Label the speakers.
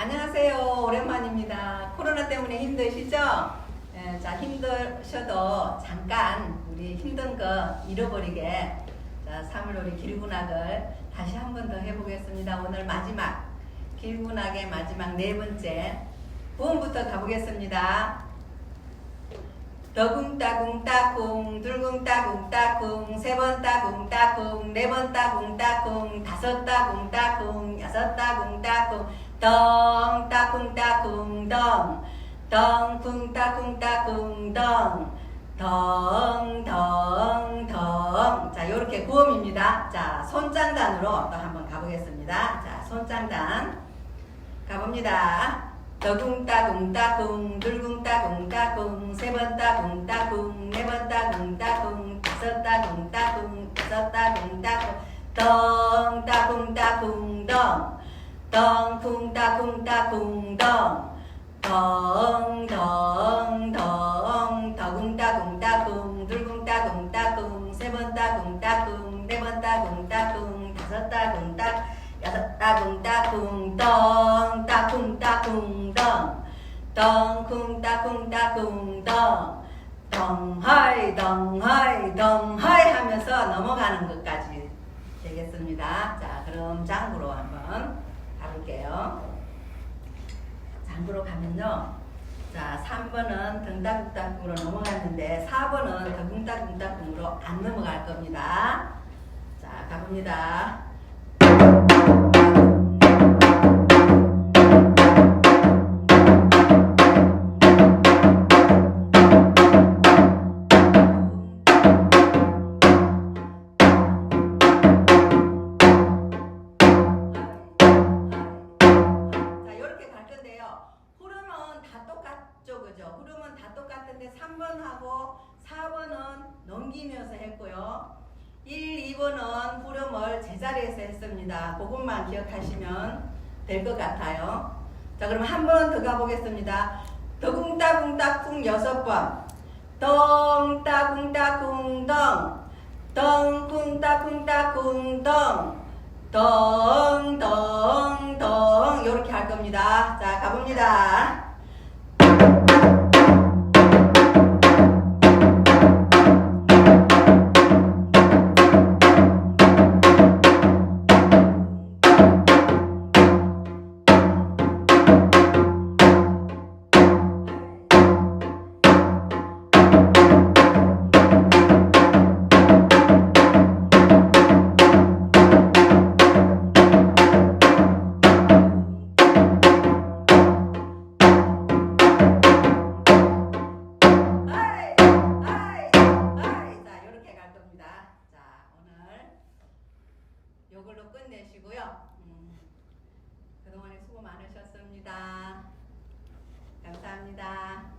Speaker 1: 안녕하세요. 오랜만입니다. 코로나 때문에 힘드시죠? 예, 자, 힘드셔도 잠깐 우리 힘든 거 잃어버리게 자, 3월놀이 길군악을 다시 한 번 더 해보겠습니다. 오늘 마지막 길군악의 마지막 네 번째 부음부터 가보겠습니다. 더궁 따궁 따궁 둘궁 따궁 따궁 세번 따궁 따궁 네번 따궁 따궁 다섯 따궁 따궁 여섯 따궁 따궁 덩 따궁 덩 덩쿵 따궁 따궁 덩덩덩덩 자 요렇게 구음입니다. 자 손장단으로 또 한번 가보겠습니다. 자 손장단 가봅니다. 더궁 따궁 따궁 둘궁 따궁 따궁 세번 따궁 따궁 네번 따궁 따궁 다섯 따궁 따궁 여섯 따궁 따궁 덩 따궁 따궁 덩 덩 쿵 따궁 따궁 덩덩덩덩 더궁 따 궁 따 궁 둘궁 따 궁 따 궁 세번 따 궁 따 궁 네번 따 궁 따 궁 다섯 따 궁 따궁 여섯 따 궁 따 궁 덩 따궁 따궁 덩 덩쿵 따궁 따궁 덩 덩하이 덩하이 덩하이 하면서 넘어가는 것까지 되겠습니다. 자 그럼 장구로 한번 가 볼게요. 장구로 가면요. 자 3번은 덩따궁따궁으로 넘어갔는데 4번은 덩따궁따궁으로 안 넘어갈 겁니다. 자 가봅니다. 3번 하고 4번은 넘기면서 했고요. 1, 2번은 후름을 제자리에서 했습니다. 그것만 기억하시면 될 것 같아요. 자, 그럼 한 번 더 가보겠습니다. 더궁따궁따궁 여섯 번. 덩따궁따궁 덩. 덩쿵따쿵따쿵 덩. 덩덩덩 이렇게 할 겁니다. 자 가봅니다. 수고 많으셨습니다. 감사합니다.